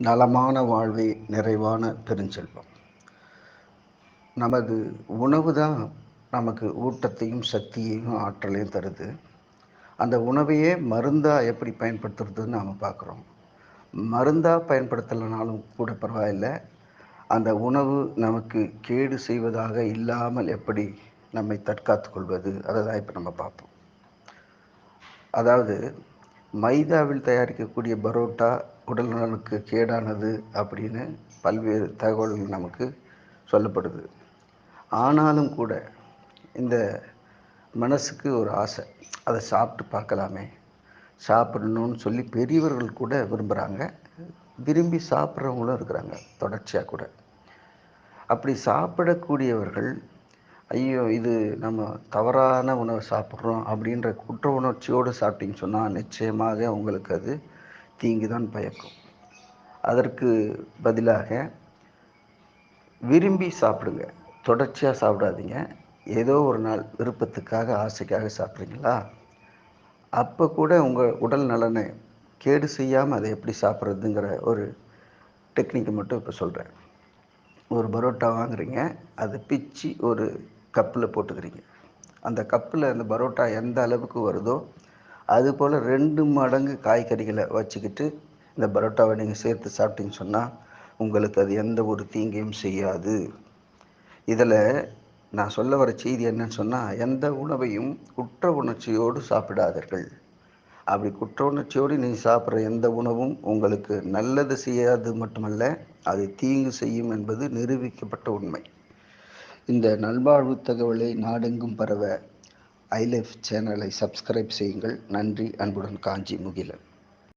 நலமான வாழ்வே நிறைவான பெருஞ்செல்வம். நமது உணவு தான் நமக்கு ஊட்டத்தையும் சக்தியையும் ஆற்றலையும் தருது. அந்த உணவையே மருந்தாக எப்படி பயன்படுத்துறதுன்னு நாம் பார்க்குறோம். மருந்தாக பயன்படுத்தலைனாலும் கூட பரவாயில்லை. அந்த உணவு நமக்கு கேடு செய்வதாக இல்லாமல் எப்படி நம்மை தற்காத்து கொள்வது? அதை தான் இப்போ நம்ம பார்ப்போம். அதாவது மைதாவில் தயாரிக்கக்கூடிய பரோட்டா உடல் நலனுக்கு கேடானது அப்படின்னு பல்வேறு தகவல்கள் நமக்கு சொல்லப்படுது. ஆனாலும் கூட இந்த மனசுக்கு ஒரு ஆசை. அதை சாப்பிட்டு பார்க்கலாமே. சாப்பிடணும்னு சொல்லி பெரியவர்கள் கூட விரும்புகிறாங்க விரும்பி சாப்பிட்றவங்களும் இருக்கிறாங்க தொடர்ச்சியாக கூட. அப்படி சாப்பிடக்கூடியவர்கள் ஐயோ இது நம்ம தவறான உணவை சாப்பிட்றோம் அப்படின்ற குற்ற உணர்ச்சியோடு சாப்பிட்டிங்கன்னு சொன்னால் நிச்சயமாக உங்களுக்கு அது தீங்கு தான் பயக்கும். அதற்கு பதிலாக விரும்பி சாப்பிடுங்க. தொடர்ச்சியாக சாப்பிடாதீங்க. ஏதோ ஒரு நாள் விருப்பத்துக்காக ஆசைக்காக சாப்பிட்றீங்களா? அப்போ கூட உங்கள் உடல் நலனை கேடு செய்யாமல் அதை எப்படி சாப்பிட்றதுங்கிற ஒரு டெக்னிக்கை மட்டும் இப்போ சொல்கிறேன் ஒரு பரோட்டா வாங்குறீங்க. அதை பிச்சு ஒரு கப்பில் போட்டுக்கிறீங்க. அந்த கப்பில் அந்த பரோட்டா எந்த அளவுக்கு வருதோ அதுபோல் ரெண்டு மடங்கு காய்கறிகளை வச்சுக்கிட்டு இந்த பரோட்டாவை நீங்கள் சேர்த்து சாப்பிட்டீங்கன்னு சொன்னால் உங்களுக்கு அது எந்த ஒரு தீங்கையும் செய்யாது. இதில் நான் சொல்ல வர செய்தி என்னன்னு சொன்னால் எந்த உணவையும் குற்ற உணர்ச்சியோடு சாப்பிடாதீர்கள். அப்படி குற்ற உணர்ச்சியோடு நீங்கள் சாப்பிட்ற எந்த உணவும் உங்களுக்கு நல்லது செய்யாது மட்டுமல்ல அது தீங்கு செய்யும் என்பது நிரூபிக்கப்பட்ட உண்மை. இந்த நல்வாழ்வு தகவலை நாடெங்கும் பரவ ஐலைஃப் சேனலை சப்ஸ்கிரைப் செய்யுங்கள். நன்றி. அன்புடன் காஞ்சி முகிலன்.